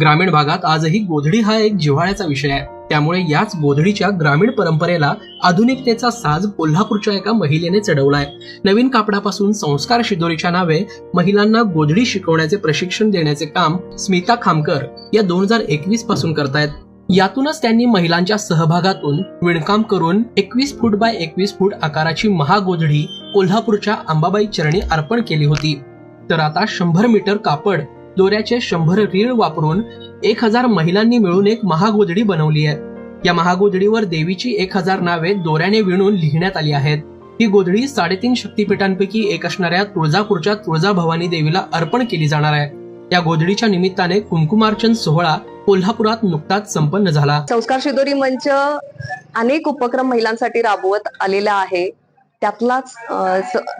ग्रामीण भागात आजही गोधडी हा एक जिव्हाळ्याचा विषय आहे. त्यामुळे याच गोधडीच्या ग्रामीण परंपरेला आधुनिकतेचा साज कोल्हापूरच्या एका महिलेने चढवलाय. नवीन कापडापासून संस्कार शिदोरीच्या नावे महिलांना गोधडी शिकवण्याचे प्रशिक्षण देण्याचे काम स्मिता खामकर या दोन हजार एकवीसपासून करतायत. यातूनच त्यांनी महिलांच्या सहभागातून विणकाम करून एकवीस फूट बाय एकवीस फूट आकाराची महागोधडी कोल्हापूरच्या अंबाबाई चरणी अर्पण केली होती. तर आता शंभर मीटर कापड दोऱ्याचे शंभर रीळ वापरून एक हजार महिलांनी मिळून एक महागोधडी बनवली आहे. या महागोधडीवर देवीची एक हजार नावे दोऱ्याने विणून लिहिण्यात आली आहेत. ही गोधडी साडेतीन शक्तीपीठांपैकी एक असणाऱ्या तुळजापूरच्या तुळजाभवानी देवीला अर्पण केली जाणार आहे. या गोधडीच्या निमित्ताने कुंकुमार्चन सोहळा कोल्हापुरात नुकताच संपन्न झाला. संस्कार शिदोरी मंच अनेक उपक्रम महिलांसाठी राबवत आलेला आहे. त्यातलाच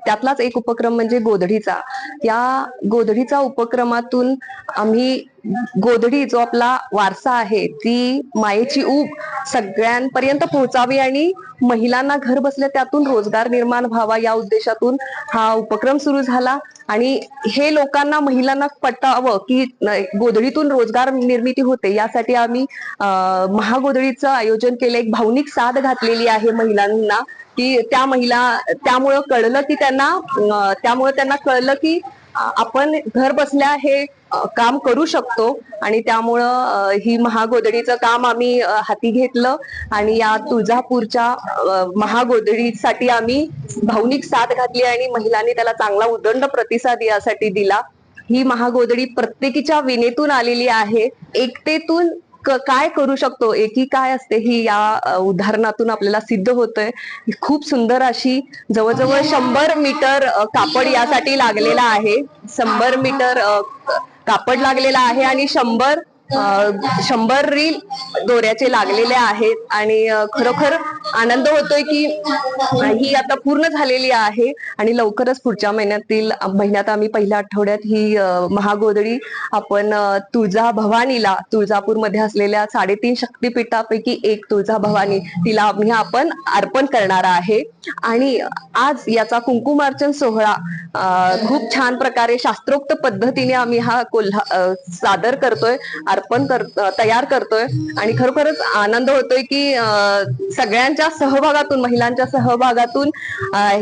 त्यातलाच एक उपक्रम म्हणजे गोधडीचा. या गोधडीचा उपक्रमातून आम्ही गोधडी जो आपला वारसा आहे ती मायेची ऊब सगळ्यांपर्यंत पोहोचावी आणि महिलांना घर बसल्या त्यातून रोजगार निर्माण व्हावा या उद्देशातून हा उपक्रम सुरू झाला. आणि हे लोकांना महिलांना पटावं की गोधडीतून रोजगार निर्मिती होते यासाठी आम्ही महागोधडीचं आयोजन केलं. एक भावनिक साथ घातलेली आहे महिलांना की त्या महिला त्यामुळं कळलं की त्यांना त्यामुळं त्यांना कळलं की आपण घर बसल्या हे काम करू शकतो आणि त्यामुळं ही महागोदडीचं काम आम्ही हाती घेतलं आणि या तुळजापूरच्या महागोदडीसाठी आम्ही भावनिक साथ घातली आणि महिलांनी त्याला चांगला उदंड प्रतिसाद यासाठी दिला. ही महागोदडी प्रत्येकीच्या विनेतून आलेली आहे. एकतेतून काय करू शकतो? एकी काय असते? ही या उदाहरणातून आपल्याला सिद्ध होतंय. खूप सुंदर अशी जवळजवळ शंभर मीटर कापड यासाठी लागलेला आहे. शंभर मीटर कापड लागलेला आहे आणि शंभर शंभर रील दोऱ्याचे लागलेले आहेत. आणि खरोखर आनंद होतोय की ही आता पूर्ण झालेली आहे आणि लवकरच पुढच्या महिन्यातील महिन्यात आम्ही पहिल्या आठवड्यात ही महागोदडी आपण तुळजा भवानीला तुळजापूरमध्ये असलेल्या साडेतीन शक्तीपीठापैकी एक तुळजा भवानी तिला आम्ही आपण अर्पण करणार आहे. आणि आज याचा कुंकुमार्चन सोहळा खूप छान प्रकारे शास्त्रोक्त पद्धतीने आम्ही हा कोल्हा सादर करतोय अर्पण कर तयार करतोय. आणि खरोखरच आनंद होतोय की सगळ्यांच्या महिलांच्या सहभागातून महिलांच्या सहभागातून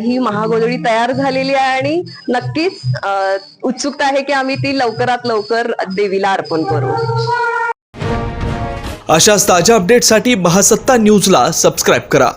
ही महागोधडी तयार झालेली आहे आणि नक्कीच उत्सुकता आहे की आम्ही ती लवकरात लवकर देवीला अर्पण करू. अशाच ताज्या अपडेटसाठी महासत्ता न्यूजला सबस्क्राईब करा.